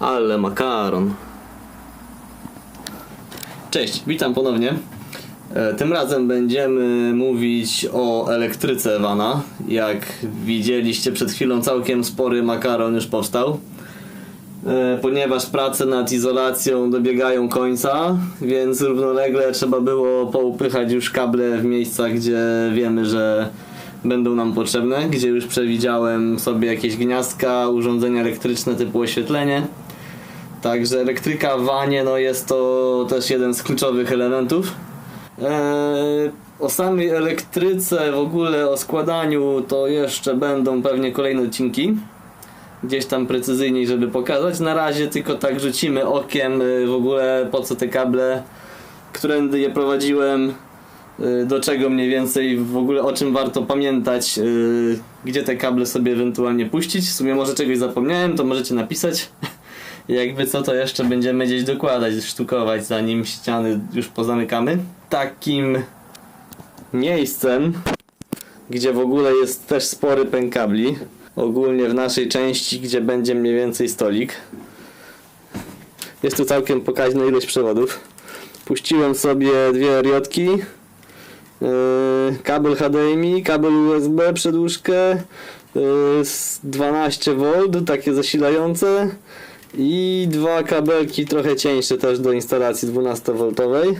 Ale makaron. Cześć, witam ponownie. E, Tym razem będziemy mówić o elektryce Vana. Jak widzieliście przed chwilą całkiem spory makaron już powstał. E, Ponieważ prace nad izolacją dobiegają końca, więc równolegle trzeba było poupychać już kable w miejscach, gdzie wiemy, że będą nam potrzebne, gdzie już przewidziałem sobie jakieś gniazdka, urządzenia elektryczne typu oświetlenie. Także elektryka w wanie no jest to też jeden z kluczowych elementów. Eee, o samej elektryce, w ogóle o składaniu to jeszcze będą pewnie kolejne odcinki. Gdzieś tam precyzyjniej, żeby pokazać. Na razie tylko tak rzucimy okiem y, w ogóle po co te kable, którędy je prowadziłem, y, do czego mniej więcej, w ogóle o czym warto pamiętać, y, gdzie te kable sobie ewentualnie puścić. W sumie może czegoś zapomniałem, to możecie napisać. Jakby co, to jeszcze będziemy gdzieś dokładać, sztukować, zanim ściany już pozamykamy. Takim miejscem, gdzie w ogóle jest też spory pęk kabli, ogólnie w naszej części, gdzie będzie mniej więcej stolik. Jest tu całkiem pokaźna ilość przewodów. Puściłem sobie dwie riotki, yy, kabel HDMI, kabel USB, przedłużkę, yy, z 12V, takie zasilające i dwa kabelki trochę cieńsze też do instalacji 12V.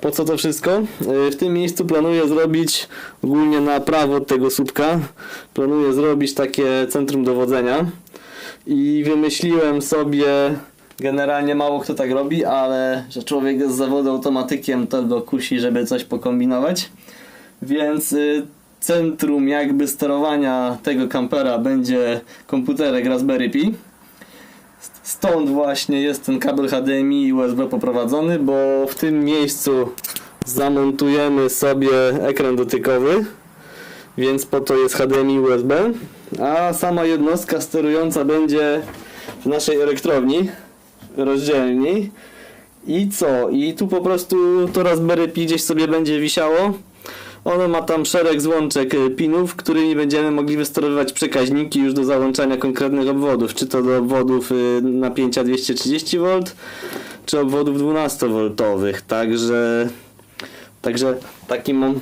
Po co to wszystko? Yy, W tym miejscu planuję zrobić ogólnie na prawo od tego słupka planuję zrobić takie centrum dowodzenia i wymyśliłem sobie generalnie mało kto tak robi, ale że człowiek jest z zawodu automatykiem to go kusi, żeby coś pokombinować. Więc y, centrum jakby sterowania tego kampera będzie komputerek Raspberry Pi. Stąd właśnie jest ten kabel HDMI i USB poprowadzony, bo w tym miejscu zamontujemy sobie ekran dotykowy, więc po to jest HDMI USB, a sama jednostka sterująca będzie w naszej elektrowni, rozdzielni. I co? I tu po prostu to Raspberry Pi gdzieś sobie będzie wisiało. Ono ma tam szereg złączek y, pinów, którymi będziemy mogli wysterowywać przekaźniki już do załączania konkretnych obwodów, czy to do obwodów y, napięcia 230V, czy obwodów 12V. Także, także taki mam,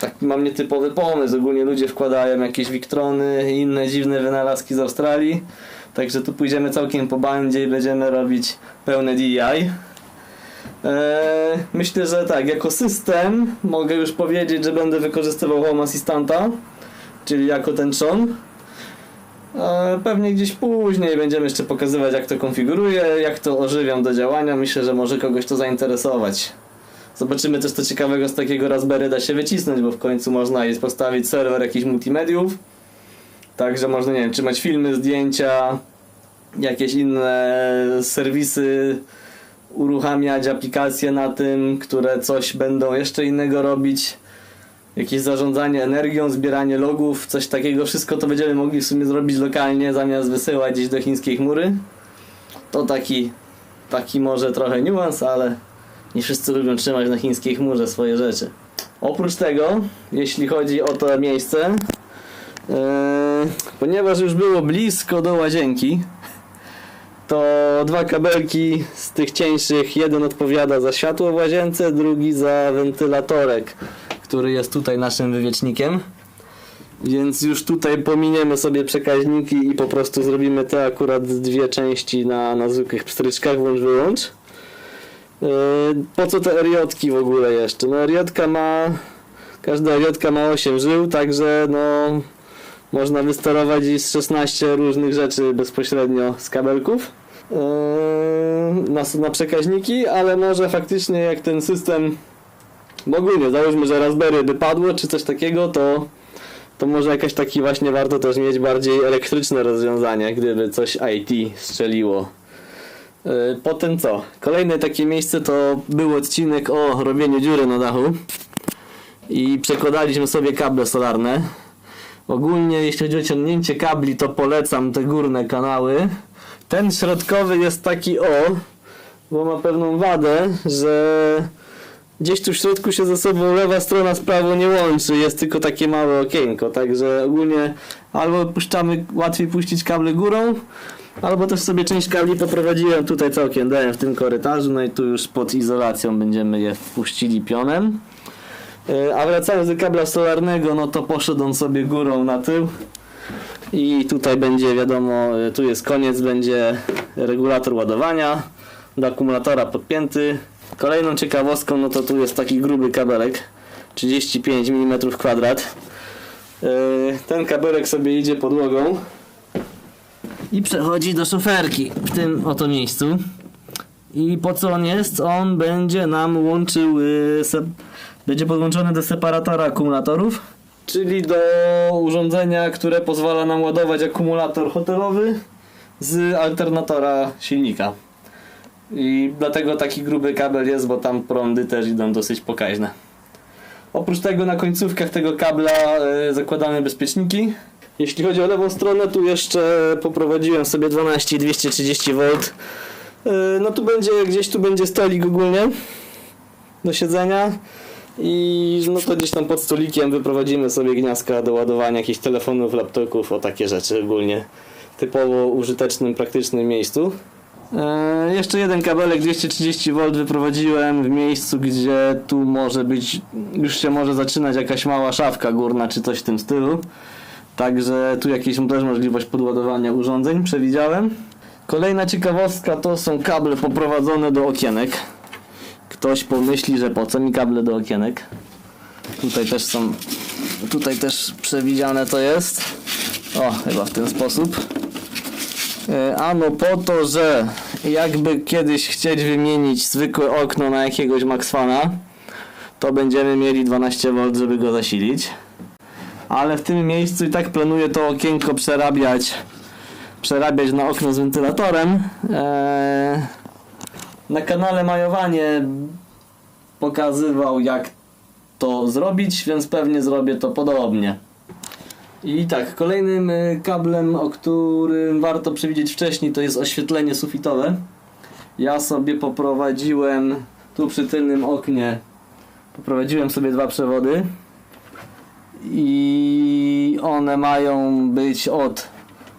taki mam nietypowy pomysł. Ogólnie ludzie wkładają jakieś Victrony i inne dziwne wynalazki z Australii. Także tu pójdziemy całkiem po bandzie i będziemy robić pełne DI. Eee, myślę, że tak, jako system mogę już powiedzieć, że będę wykorzystywał Home Assistanta, czyli jako ten trzon. Eee, pewnie gdzieś później będziemy jeszcze pokazywać, jak to konfiguruję, jak to ożywiam do działania. Myślę, że może kogoś to zainteresować. Zobaczymy też co ciekawego z takiego Raspberry da się wycisnąć, bo w końcu można jest postawić serwer jakichś multimediów. Także można, nie wiem, trzymać filmy, zdjęcia, jakieś inne serwisy, uruchamiać aplikacje na tym, które coś będą jeszcze innego robić. Jakieś zarządzanie energią, zbieranie logów, coś takiego, wszystko to będziemy mogli w sumie zrobić lokalnie, zamiast wysyłać gdzieś do chińskiej chmury. To taki, taki może trochę niuans, ale nie wszyscy lubią trzymać na chińskiej chmurze swoje rzeczy. Oprócz tego, jeśli chodzi o to miejsce, Eee, ponieważ już było blisko do łazienki, to dwa kabelki z tych cieńszych, jeden odpowiada za światło w łazience, drugi za wentylatorek, który jest tutaj naszym wywiecznikiem. Więc już tutaj pominiemy sobie przekaźniki i po prostu zrobimy te akurat dwie części na, na zwykłych pstryczkach, włącz wyłącz. Eee, po co te eriotki w ogóle jeszcze? No eriotka ma... Każda eriotka ma 8 żył, także no... Można wysterować i z 16 różnych rzeczy bezpośrednio z kabelków yy, na, na przekaźniki, ale może faktycznie jak ten system bo ogólnie załóżmy, że Raspberry by padło czy coś takiego, to, to może jakaś taki właśnie warto też mieć bardziej elektryczne rozwiązanie, gdyby coś IT strzeliło. Yy, Potem co? Kolejne takie miejsce to był odcinek o robieniu dziury na dachu i przekładaliśmy sobie kable solarne. Ogólnie jeśli chodzi o ciągnięcie kabli, to polecam te górne kanały. Ten środkowy jest taki o, bo ma pewną wadę, że gdzieś tu w środku się ze sobą lewa strona z prawą nie łączy, jest tylko takie małe okienko, także ogólnie albo puszczamy, łatwiej puścić kable górą, Albo też sobie część kabli poprowadziłem tutaj całkiem, dałem w tym korytarzu, no i tu już pod izolacją będziemy je wpuścili pionem. E, A wracając do kabla solarnego, no to poszedł on sobie górą na tył. I tutaj będzie wiadomo, e, tu jest koniec, będzie regulator ładowania do akumulatora podpięty. Kolejną ciekawostką, no to tu jest taki gruby kabelek, 35 mm kwadrat. E, Ten kabelek sobie idzie podłogą i przechodzi do szoferki w tym oto miejscu. I po co on jest? On będzie nam łączył, se, będzie podłączony do separatora akumulatorów, czyli do urządzenia, które pozwala nam ładować akumulator hotelowy z alternatora silnika. I dlatego taki gruby kabel jest, bo tam prądy też idą dosyć pokaźne. Oprócz tego na końcówkach tego kabla y, zakładamy bezpieczniki. Jeśli chodzi o lewą stronę, tu jeszcze poprowadziłem sobie 12 i 230 V. No tu będzie, gdzieś tu będzie stolik ogólnie do siedzenia i no to gdzieś tam pod stolikiem wyprowadzimy sobie gniazdka do ładowania jakichś telefonów, laptopów, o takie rzeczy ogólnie typowo użytecznym, praktycznym miejscu. E, jeszcze jeden kabelek 230 V wyprowadziłem w miejscu, gdzie tu może być, już się może zaczynać jakaś mała szafka górna czy coś w tym stylu. Także tu jakieś też możliwość podładowania urządzeń przewidziałem. Kolejna ciekawostka to są kable poprowadzone do okienek. Ktoś pomyśli, że po co mi kable do okienek. Tutaj też są, tutaj też przewidziane to jest. O, chyba w ten sposób. E, Ano po to, że jakby kiedyś chcieć wymienić zwykłe okno na jakiegoś Maxfana, to będziemy mieli 12V, żeby go zasilić. Ale w tym miejscu i tak planuję to okienko przerabiać przerabiać na okno z wentylatorem. Eee, na kanale Majowanie pokazywał jak to zrobić, więc pewnie zrobię to podobnie. I tak, kolejnym y, kablem, o którym warto przewidzieć wcześniej, to jest oświetlenie sufitowe. Ja sobie poprowadziłem tu przy tylnym oknie, poprowadziłem sobie dwa przewody i one mają być od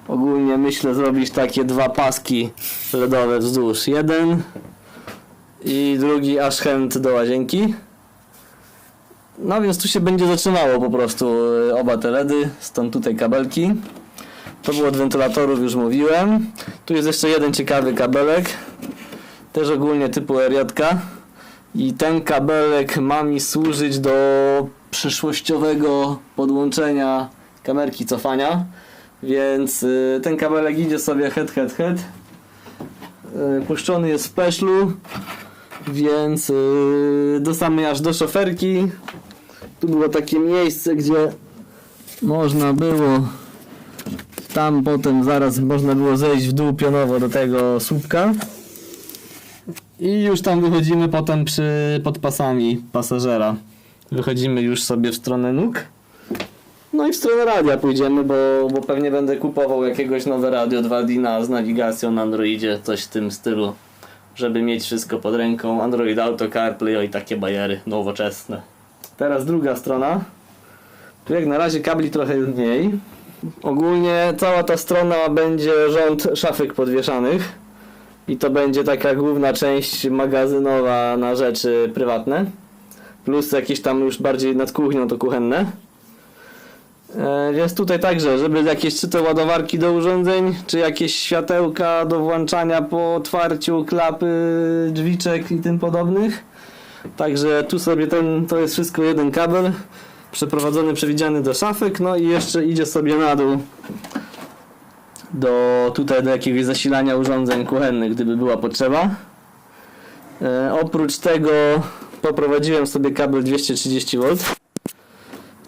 ogólnie myślę zrobić takie dwa paski LEDowe wzdłuż. Jeden i drugi aż chęt do łazienki. No więc tu się będzie zaczynało po prostu y, oba te LEDy, stąd tutaj kabelki. To było od wentylatorów, już mówiłem. Tu jest jeszcze jeden ciekawy kabelek, też ogólnie typu RJ. I ten kabelek ma mi służyć do przyszłościowego podłączenia kamerki cofania. Więc y, ten kabelek idzie sobie head, head, head. Y, puszczony jest w peszlu, więc y, do samej aż do szoferki. Tu było takie miejsce, gdzie można było tam potem zaraz można było zejść w dół pionowo do tego słupka. I już tam wychodzimy potem przy, pod pasami pasażera. Wychodzimy już sobie w stronę nóg. No i w stronę radia pójdziemy, bo, bo pewnie będę kupował jakiegoś nowe radio 2D z nawigacją na Androidzie, coś w tym stylu, żeby mieć wszystko pod ręką. Android Auto, CarPlay i takie bajery nowoczesne. Teraz druga strona. Tu jak na razie kabli trochę mniej. Ogólnie cała ta strona będzie rząd szafek podwieszanych i to będzie taka główna część magazynowa na rzeczy prywatne. Plus jakieś tam już bardziej nad kuchnią to kuchenne. E, Więc tutaj także, żeby jakieś czy to ładowarki do urządzeń, czy jakieś światełka do włączania po otwarciu klapy, drzwiczek i tym podobnych. Także tu sobie ten, to jest wszystko jeden kabel przeprowadzony, przewidziany do szafek, no i jeszcze idzie sobie na dół do tutaj do jakiegoś zasilania urządzeń kuchennych, gdyby była potrzeba. E, oprócz tego poprowadziłem sobie kabel 230V.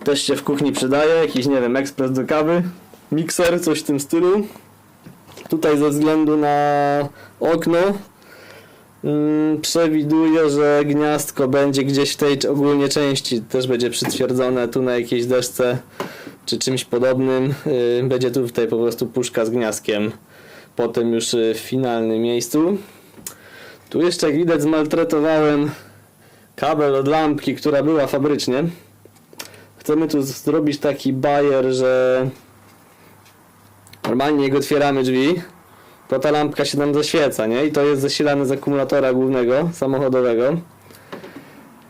Też się w kuchni przydaje, jakiś nie wiem, ekspres do kawy, mikser, coś w tym stylu. Tutaj ze względu na okno mm, przewiduję, że gniazdko będzie gdzieś w tej ogólnie części, też będzie przytwierdzone tu na jakiejś desce czy czymś podobnym. Yy, będzie tu tutaj po prostu puszka z gniazdkiem, potem już w finalnym miejscu. Tu jeszcze jak widać zmaltretowałem kabel od lampki, która była fabrycznie. Chcemy tu zrobić taki bajer, że normalnie jak otwieramy drzwi, bo ta lampka się nam zaświeca, nie? I to jest zasilane z akumulatora głównego, samochodowego.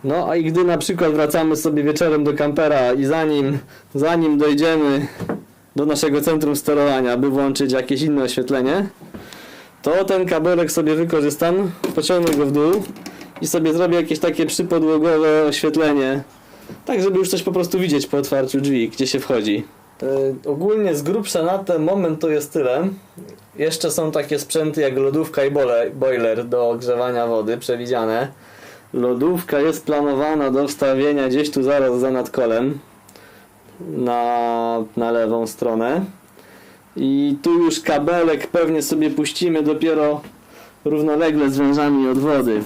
No a i gdy na przykład wracamy sobie wieczorem do kampera i zanim, zanim dojdziemy do naszego centrum sterowania, by włączyć jakieś inne oświetlenie, to ten kabelek sobie wykorzystam, pociągnę go w dół i sobie zrobię jakieś takie przypodłogowe oświetlenie, tak żeby już coś po prostu widzieć po otwarciu drzwi, gdzie się wchodzi. E, ogólnie z grubsza na ten moment to jest tyle. Jeszcze są takie sprzęty jak lodówka i boiler do ogrzewania wody przewidziane. Lodówka jest planowana do wstawienia gdzieś tu zaraz za nadkolem na, na lewą stronę. I tu już kabelek pewnie sobie puścimy dopiero równolegle z wężami od wody.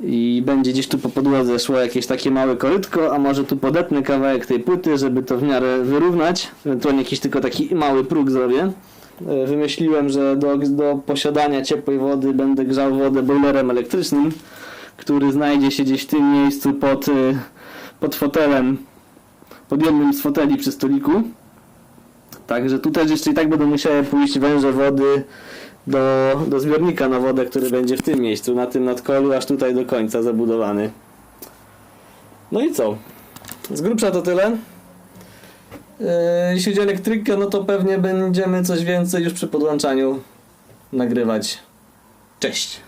I będzie gdzieś tu po podłodze szło jakieś takie małe korytko, a może tu podetnę kawałek tej płyty, żeby to w miarę wyrównać. Ewentualnie jakiś tylko taki mały próg zrobię. E, Wymyśliłem, że do, do posiadania ciepłej wody będę grzał wodę boilerem elektrycznym, który znajdzie się gdzieś w tym miejscu pod, y, pod fotelem, pod jednym z foteli przy stoliku. Także tu też jeszcze i tak będą musiały pójść węże wody do, do zbiornika na wodę, który będzie w tym miejscu, na tym nadkolu, aż tutaj do końca zabudowany. No i co? Z grubsza to tyle. Yy, jeśli chodzi o elektrykę, no to pewnie będziemy coś więcej już przy podłączaniu nagrywać. Cześć!